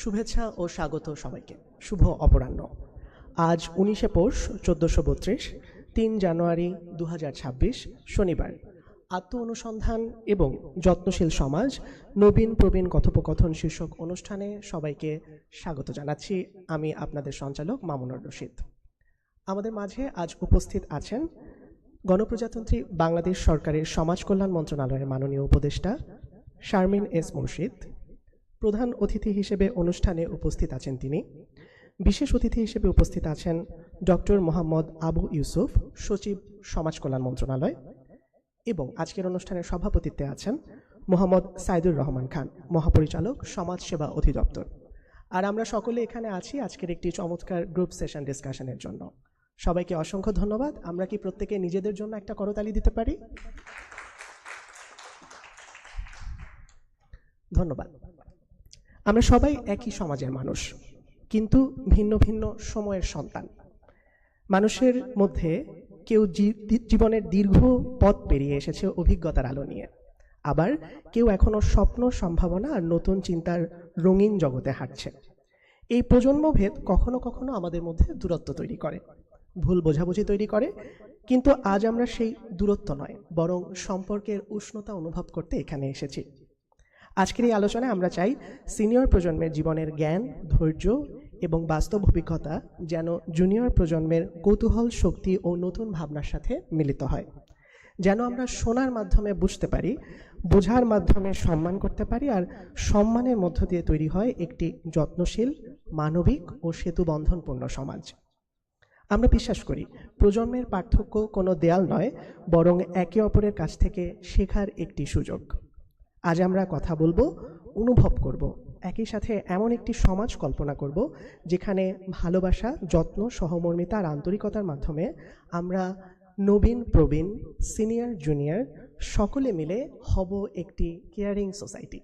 শুভেচ্ছা ও স্বাগত সবাইকে। শুভ অপরাহ্ন। আজ উনিশে পৌষ চোদ্দোশো বত্রিশ, তিন জানুয়ারি দু শনিবার। আত্ম অনুসন্ধান এবং যত্নশীল সমাজ, নবীন প্রবীণ কথোপকথন শীর্ষক অনুষ্ঠানে সবাইকে স্বাগত জানাচ্ছি আমি আপনাদের সঞ্চালক মামুনুর রশিদ। আমাদের মাঝে আজ উপস্থিত আছেন গণপ্রজাতন্ত্রী বাংলাদেশ সরকারের সমাজ কল্যাণ মন্ত্রণালয়ের মাননীয় উপদেষ্টা শারমিন এস মুর্শিদ প্রধান অতিথি হিসেবে অনুষ্ঠানে উপস্থিত আছেন তিনি। বিশেষ অতিথি হিসেবে উপস্থিত আছেন ডক্টর মোহাম্মদ আবু ইউসুফ, সচিব সমাজ কল্যাণ মন্ত্রণালয় এবং আজকের অনুষ্ঠানের সভাপতিত্বে আছেন মোহাম্মদ সাইদুর রহমান খান, মহাপরিচালক, সমাজ সেবা অধিদপ্তর। আর আমরা সকলে এখানে আছি আজকের একটি চমৎকার গ্রুপ সেশন ডিসকাশনের জন্য। সবাইকে অসংখ্য ধন্যবাদ। আমরা কি প্রত্যেকে নিজেদের জন্য একটা করতালি দিতে পারি? ধন্যবাদ। আমরা সবাই একই সমাজের মানুষ, কিন্তু ভিন্ন ভিন্ন সময়ের সন্তান। মানুষের মধ্যে কেউ জীবনের দীর্ঘ পথ পেরিয়ে এসেছে অভিজ্ঞতার আলো নিয়ে। আবার কেউ এখনও স্বপ্ন, সম্ভাবনা আর নতুন চিন্তার রঙিন জগতে হাঁটছে। এই প্রজন্মভেদ কখনো কখনো আমাদের মধ্যে দূরত্ব তৈরি করে, ভুল বোঝাবুঝি তৈরি করে, কিন্তু আজ আমরা সেই দূরত্ব নয়, বরং সম্পর্কের উষ্ণতা অনুভব করতে এখানে এসেছি। আজকের এই আলোচনায় আমরা চাই সিনিয়র প্রজন্মের জীবনের জ্ঞান, ধৈর্য এবং বাস্তব অভিজ্ঞতা যেন জুনিয়র প্রজন্মের কৌতূহল, শক্তি ও নতুন ভাবনার সাথে মিলিত হয়। যেন আমরা শোনার মাধ্যমে বুঝতে পারি, বোঝার মাধ্যমে সম্মান করতে পারি আর সম্মানের মধ্য দিয়ে তৈরি হয় একটি যত্নশীল, মানবিক ও সেতু বন্ধনপূর্ণ সমাজ। আমরা বিশ্বাস করি, প্রজন্মের পার্থক্য কোনো দেয়াল নয়, বরং একে অপরের কাছ থেকে শেখার একটি সুযোগ। আজ আমরা কথা বলব, অনুভব করব। একই সাথে এমন একটি সমাজ কল্পনা করব, যেখানে ভালোবাসা, যত্ন, সহমর্মিতা আর আন্তরিকতার মাধ্যমে আমরা নবীন, প্রবীণ, সিনিয়র, জুনিয়র সকলে মিলে হব একটি কেয়ারিং সোসাইটি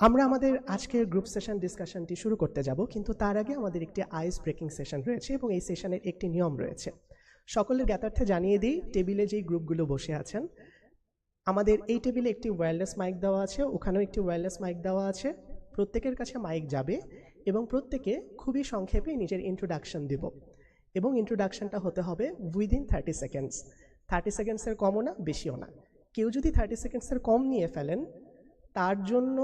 আমরা আমাদের আজকের গ্রুপ সেশন ডিসকাশনটি শুরু করতে যাব, কিন্তু তার আগে আমাদের একটি আইস ব্রেকিং সেশন রয়েছে এবং এই সেশনের একটি নিয়ম রয়েছে। সকলের জ্ঞাতার্থে জানিয়ে দিই টেবিলে যেই গ্রুপগুলো বসে আছেন আমাদের এই টেবিলে একটি ওয়্যারলেস মাইক দেওয়া আছে, ওখানেও একটি ওয়্যারলেস মাইক দেওয়া আছে। প্রত্যেকের কাছে মাইক যাবে এবং প্রত্যেকে খুবই সংক্ষেপে নিজের ইন্ট্রোডাকশন দিব। এবং ইন্ট্রোডাকশনটা হতে হবে উইদিন থার্টি সেকেন্ডস থার্টি সেকেন্ডসের কমও না, বেশিও না। কেউ যদি থার্টি সেকেন্ডসের কম নিয়ে ফেলেন, তার জন্য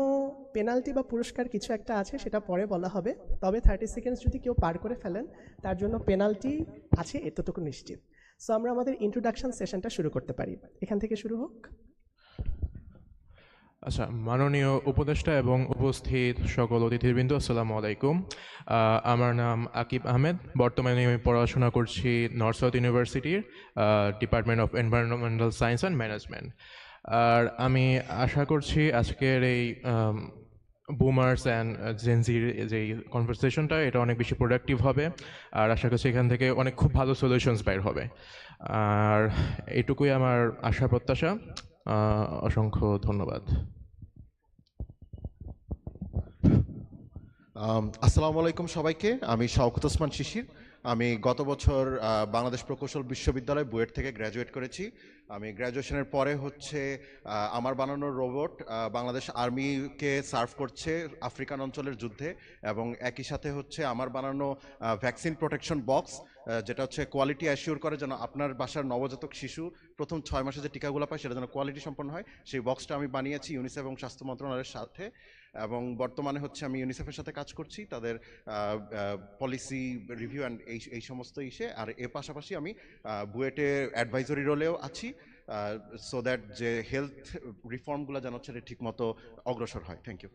পেনাল্টি বা পুরস্কার কিছু একটা আছে, সেটা পরে বলা হবে। তবে থার্টি সেকেন্ডস যদি কেউ পার করে ফেলেন, তার জন্য পেনাল্টি আছে, এতটুকু নিশ্চিত। সো আমরা আমাদের ইন্ট্রোডাকশন সেশনটা শুরু করতে পারি। এখান থেকে শুরু হোক। আচ্ছা মাননীয় উপদেষ্টা এবং উপস্থিত সকল অতিথিবৃন্দ, আসসালামু আলাইকুম। আমার নাম আকিব আহমেদ। বর্তমানে আমি পড়াশোনা করছি নর্থ সাউথ ইউনিভার্সিটির department of environmental science and management আর আমি আশা করছি আজকের এই বুমার্স অ্যান্ড জেনজির যে কনভারসেশনটা এটা অনেক বেশি প্রোডাক্টিভ হবে। আর আশা করছি এখান থেকে অনেক খুব ভালো সলিউশনস বের হবে। আর এটুকুই আমার আশা প্রত্যাশা অসংখ্য ধন্যবাদ। আসসালামু আলাইকুম সবাইকে। আমি শওকত ওসমান শিশির। আমি গত বছর বাংলাদেশ প্রকৌশল বিশ্ববিদ্যালয় বুয়েট থেকে গ্র্যাজুয়েট করেছি। আমি গ্র্যাজুয়েশনের পরে হচ্ছে আমার বানানো রোবট বাংলাদেশ আর্মিকে সার্ভ করছে আফ্রিকান অঞ্চলের যুদ্ধে এবং একই সাথে হচ্ছে আমার বানানো ভ্যাকসিন প্রোটেকশন বক্স যেটা হচ্ছে কোয়ালিটি অ্যাসিওর করে যেন আপনার বাসার নবজাতক শিশু প্রথম ছয় মাসে যে টিকাগুলো পায় সেটা যেন কোয়ালিটি সম্পন্ন হয়। সেই বক্সটা আমি বানিয়েছি ইউনিসেফ এবং স্বাস্থ্য মন্ত্রণালয়ের সাথে। এবং বর্তমানে হচ্ছে আমি ইউনিসেফের সাথে কাজ করছি, তাদের পলিসি রিভিউ অ্যান্ড এই এই সমস্ত ইসে, আর এর পাশাপাশি আমি বুয়েটে অ্যাডভাইজরি রোলেও আছি সো দ্যাট যে হেলথ রিফর্মগুলো যেন হচ্ছে ঠিকমতো অগ্রসর হয়। থ্যাংক ইউ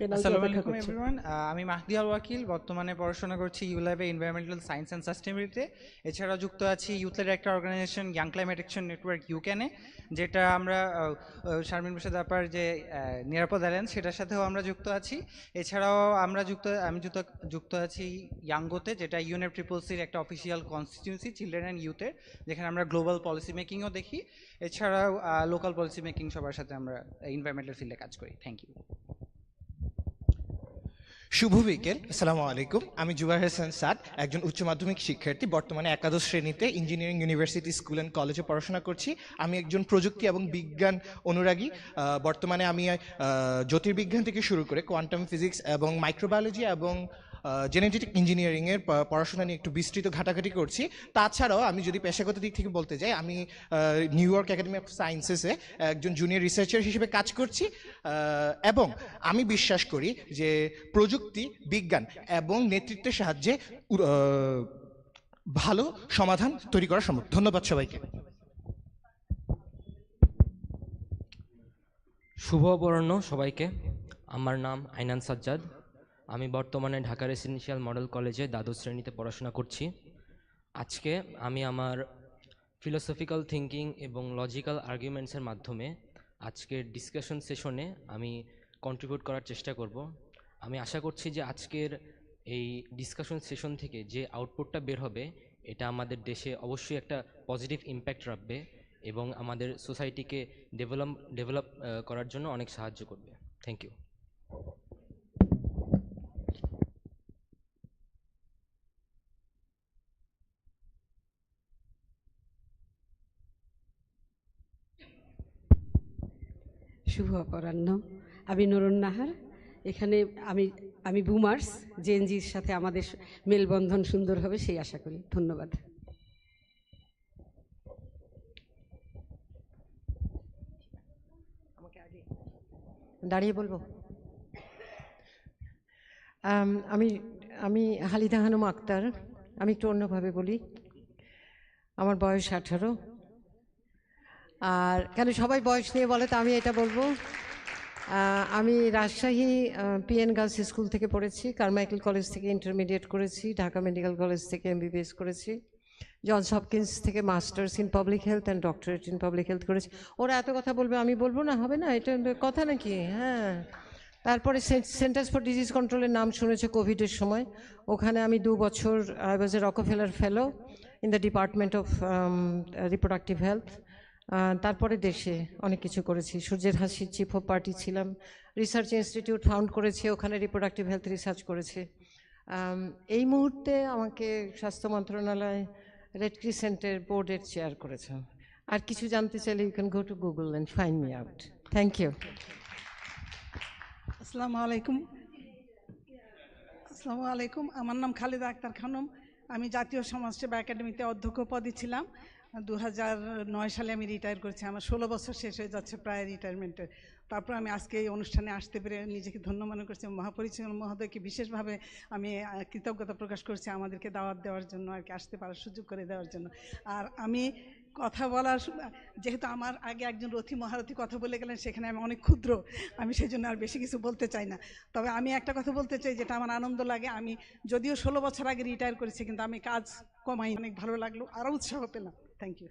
আসসালামু আলাইকুম করছে আমি মাহদি আল ওয়াকিল। বর্তমানে পড়াশোনা করছি ইউল্যাবে এনভায়রনমেন্টাল সায়েন্স অ্যান্ড সাস্টেনেবিলিটি এছাড়াও যুক্ত আছি ইউথের একটা organization young climate action network ইউক্যানে যেটা আমরা শারমিন প্রসাদ আপার যে নিরাপদ অ্যালায়েন্স সেটার সাথেও আমরা যুক্ত আছি। এছাড়াও আমরা যুক্ত আমি যুক্ত যুক্ত আছি ইয়াঙ্গোতে যেটা ইউনেপ ট্রিপল সির একটা অফিসিয়াল কনস্টিটিউন্সি চিলড্রেন অ্যান্ড ইউথের যেখানে আমরা গ্লোবাল পলিসি মেকিংও দেখি। এছাড়াও লোকাল পলিসি মেকিং সবার সাথে আমরা এনভায়রনমেন্টাল ফিল্ডে কাজ করি। থ্যাংক ইউ শুভ বিকেল। আসসালামু আলাইকুম। আমি জুবাইর হাসান সাদ, একজন উচ্চ মাধ্যমিক শিক্ষার্থী, বর্তমানে একাদশ শ্রেণীতে ইঞ্জিনিয়ারিং ইউনিভার্সিটি স্কুল অ্যান্ড কলেজে পড়াশোনা করছি। আমি একজন প্রযুক্তি এবং বিজ্ঞান অনুরাগী। বর্তমানে আমি জ্যোতির্বিজ্ঞান থেকে শুরু করে কোয়ান্টাম ফিজিক্স এবং মাইক্রোবায়োলজি এবং জেনেটিক ইঞ্জিনিয়ারিংয়ের পড়াশোনা নিয়ে একটু বিস্তৃত ঘাটাঘাটি করছি। তাছাড়াও আমি যদি পেশাগত দিক থেকে বলতে যাই, আমি নিউ ইয়র্ক একাডেমি অফ সায়েন্সেসে একজন জুনিয়র রিসার্চার হিসেবে কাজ করছি এবং আমি বিশ্বাস করি যে প্রযুক্তি, বিজ্ঞান এবং নেতৃত্বের সাহায্যে ভালো সমাধান তৈরি করা সম্ভব। ধন্যবাদ সবাইকে। শুভ সবাইকে। আমার নাম আইনান সাজ্জাদ। আমি বর্তমানে ঢাকা রেসিডেন্সিয়াল মডেল কলেজে দ্বাদশ শ্রেণীতে পড়াশোনা করছি। আজকে আমি আমার ফিলোসফিক্যাল থিঙ্কিং এবং লজিক্যাল আর্গুমেন্টসের মাধ্যমে আজকের ডিসকাশন সেশনে আমি কন্ট্রিবিউট করার চেষ্টা করব। আমি আশা করছি যে আজকের এই ডিসকাশন সেশন থেকে যে আউটপুটটা বের হবে, এটা আমাদের দেশে অবশ্যই একটা পজিটিভ ইম্প্যাক্ট রাখবে এবং আমাদের সোসাইটিকে ডেভেলপ ডেভেলপ করার জন্য অনেক সাহায্য করবে। থ্যাংক ইউ শুভ অপরাহ্ন। আমি নরুন নাহার। এখানে আমি আমি বুমার্স জেএনজির সাথে আমাদের মেলবন্ধন সুন্দর হবে সেই আশা করি। ধন্যবাদ। দাঁড়িয়ে বলব? আমি আমি হালিদা হানুম আক্তার। আমি একটু অন্যভাবে বলি। আমার বয়স আঠারো। আর কেন সবাই বয়স নিয়ে বলে তো আমি এটা বলব। আমি রাজশাহী পিএন গার্লস স্কুল থেকে পড়েছি কারমাইকেল কলেজ থেকে ইন্টারমিডিয়েট করেছি ঢাকা মেডিকেল কলেজ থেকে এমবিবিএস করেছি জনস হপকিন্স থেকে masters in public health and doctorate in public health করেছি। ওরা এত কথা বলবে, আমি বলব না, হবে না, এটা কথা নাকি? হ্যাঁ। তারপরে সেন্টার্স ফর ডিজিজ কন্ট্রোলের নাম শুনেছে কোভিডের সময়? ওখানে আমি দু বছর I was a Rockefeller fellow in the department of reproductive health তারপরে দেশে অনেক কিছু করেছি। সূর্যের হাসির চিফ অফ পার্টি ছিলাম। রিসার্চ ইনস্টিটিউট ফাউন্ড করেছি, ওখানে রিপ্রোডাক্টিভ হেলথ রিসার্চ করেছি। এই মুহূর্তে আমাকে স্বাস্থ্য মন্ত্রণালয় রেড ক্রিসেন্টের বোর্ডের চেয়ার করেছে। আর কিছু জানতে চাইলে you can go to Google and find me out thank you আসসালামু আলাইকুম। আসসালামু আলাইকুম। আমার নাম খালেদা আক্তার খানম। আমি জাতীয় সমাজসেবা একাডেমিতে অধ্যক্ষ পদে ছিলাম। দু নয় সালে আমি রিটায়ার করেছি। আমার ষোলো বছর শেষ হয়ে যাচ্ছে প্রায় রিটায়ারমেন্টের তারপর আমি আজকে এই অনুষ্ঠানে আসতে পেরে নিজেকে ধন্য মনে করছি মহাপরিচালক মহোদয়কে বিশেষভাবে আমি কৃতজ্ঞতা প্রকাশ করছি আমাদেরকে দাওয়াত দেওয়ার জন্য আর কি, আসতে পারার সুযোগ করে দেওয়ার জন্য। আর আমি কথা বলার যেহেতু আমার আগে একজন রথী মহারথী কথা বলে গেলেন, সেখানে আমি অনেক ক্ষুদ্র। আমি সেই জন্য আর বেশি কিছু বলতে চাই না। তবে আমি একটা কথা বলতে চাই যেটা আমার আনন্দ লাগে। আমি যদিও ষোলো বছর আগে রিটায়ার করেছি, কিন্তু আমি কাজ কমাই অনেক ভালো লাগল, আরও উৎসাহ পেলাম। Thank you